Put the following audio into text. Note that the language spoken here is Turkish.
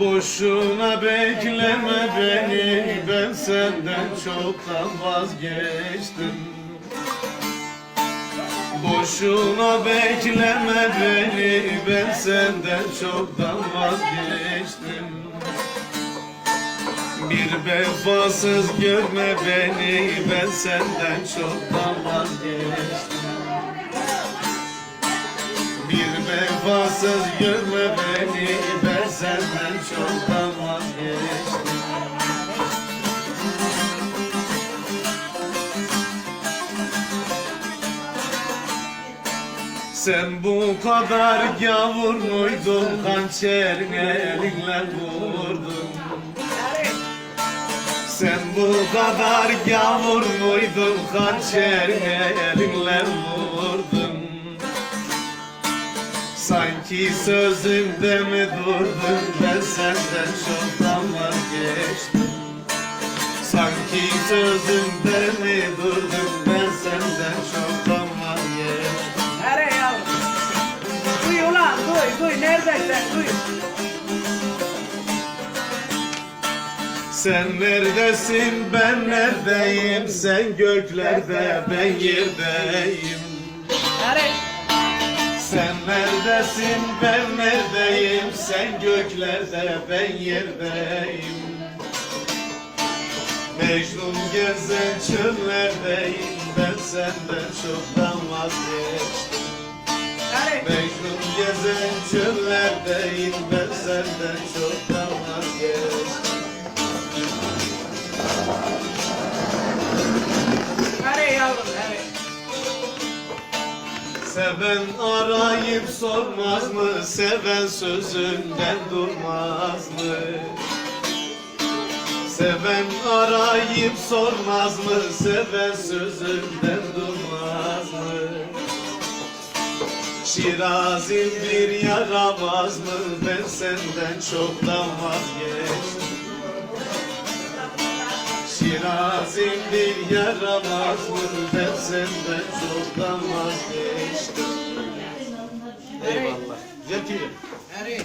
Boşuna bekleme beni ben senden çoktan vazgeçtim. Boşuna bekleme beni ben senden çoktan vazgeçtim. Bir vefasız görme beni ben senden çoktan vazgeçtim vefasız görme beni ben senden çoktan vazgeçtim. Sen bu kadar gavur muydun? Hançerin elinle vurdun? Sen bu kadar gavur muydun? Hançerin elinle vurdun Sanki sözümde mi durdun ben senden çoktan vazgeçtim. Sanki sözümde mi durdun ben senden çoktan vazgeçtim. Nereye yavrum? Duy ulan duy duy. Neredeysen duy. Sen neredesin? Ben neredeyim? Sen göklerde ben yerdeyim. Nereye? Sen neredesin? Ben neredeyim? Sen göklerde ben yerdeyim. Mecnun gezen çöllerdeyim. Ben senden çoktan vazgeçtim? Mecnun gezen çöllerdeyim. Ben senden çoktan vazgeçtim. Nereye yavrum? Seven arayıp sormaz mı? Seven sözünden durmaz mı? Seven arayıp sormaz mı? Seven sözünden durmaz mı? Şirazim bir yaramaz mı? Ben senden çoktan vazgeçtim Şirazim bir yaramaz mı? Ben senden çoktan vazgeçtim Eyvallah. Nereye?